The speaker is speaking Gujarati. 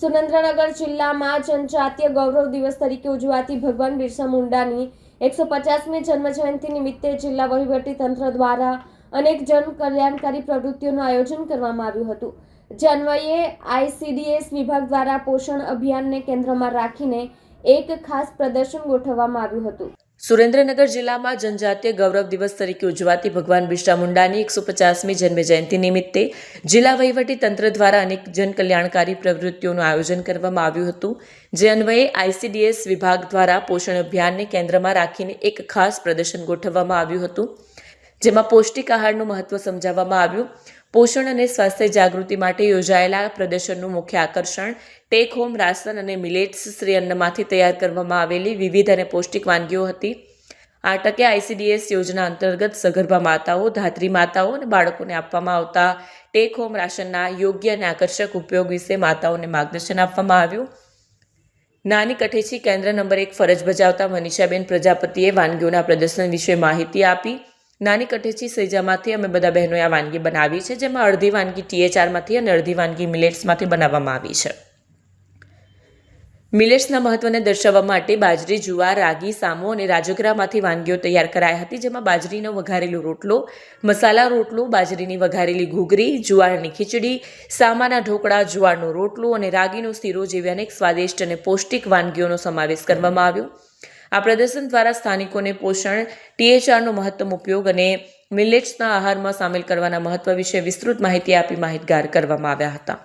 સુરેન્દ્રનગર જિલ્લામાં જનજાતીય ગૌરવ દિવસ તરીકે ઉજવાતી ભગવાન બિરસા મુંડાની એકસો પચાસમી જન્મજયંતિ નિમિત્તે જિલ્લા તંત્ર દ્વારા અનેક જન કલ્યાણકારી પ્રવૃત્તિઓનું આયોજન કરવામાં આવ્યું હતું. જે અન્વયે આઈસીડીએસ વિભાગ દ્વારા પોષણ અભિયાનને કેન્દ્રમાં રાખીને એક ખાસ પ્રદર્શન ગોઠવવામાં આવ્યું હતું. સુરેન્દ્રનગર જિલ્લામાં જનજાતીય ગૌરવ દિવસ તરીકે ઉજવાતી ભગવાન બિરસા મુંડાની એકસો પચાસમી જન્મજયંતિ નિમિત્તે જિલ્લા તંત્ર દ્વારા અનેક જનકલ્યાણકારી પ્રવૃત્તિઓનું આયોજન કરવામાં આવ્યું હતું, જે અન્વયે આઈસીડીએસ વિભાગ દ્વારા પોષણ અભિયાનને કેન્દ્રમાં રાખીને એક ખાસ પ્રદર્શન ગોઠવવામાં આવ્યું હતું. જેમાં પૌષ્ટિક આહારનું મહત્વ સમજાવવામાં આવ્યું. પોષણ અને સ્વાસ્થ્ય જાગૃતિ માટે યોજાયેલા પ્રદર્શનનું મુખ્ય આકર્ષણ ટેક હોમ રાશન અને મિલેટ્સ શ્રી અન્નમાંથી તૈયાર કરવામાં આવેલી વિવિધ અને પૌષ્ટિક વાનગીઓ હતી. આ ટકે આઈસીડીએસ યોજના અંતર્ગત સગર્ભા માતાઓ, ધાત્રી માતાઓ અને બાળકોને આપવામાં આવતા ટેક હોમ રાશનના યોગ્ય અને આકર્ષક ઉપયોગ વિશે માતાઓને માર્ગદર્શન આપવામાં આવ્યું. નાની કઠેચી કેન્દ્ર નંબર એક ફરજ બજાવતા મનીષાબેન પ્રજાપતિએ વાનગીઓના પ્રદર્શન વિશે માહિતી આપી. નાની કઠેચી સૈજામાંથી અમે બધા બહેનોએ આ વાનગી બનાવી છે, જેમાં અડધી વાનગી ટીએચઆરમાંથી અને અડધી વાનગી મિલેટ્સમાંથી બનાવવામાં આવી છે. મિલેટ્સના મહત્વને દર્શાવવા માટે બાજરી, જુવાર, રાગી, સામો અને રાજગરામાંથી વાનગીઓ તૈયાર કરાઈ હતી, જેમાં બાજરીનો વઘારેલો રોટલો, મસાલા રોટલો, બાજરીની વઘારેલી ઘૂઘરી, જુવારની ખીચડી, સામાના ઢોકળા, જુવારનો રોટલો અને રાગીનો શીરો જેવી અનેક સ્વાદિષ્ટ અને પૌષ્ટિક વાનગીઓનો સમાવેશ કરવામાં આવ્યો. આ પ્રદર્શન દ્વારા સ્થાનિકોને પોષણ ટીએચઆરનો મહત્તમ ઉપયોગ અને મિલેટ્સના આહારમાં સામેલ કરવાના મહત્વ વિશે વિસ્તૃત માહિતી આપી માહિતગાર કરવામાં આવ્યા હતા.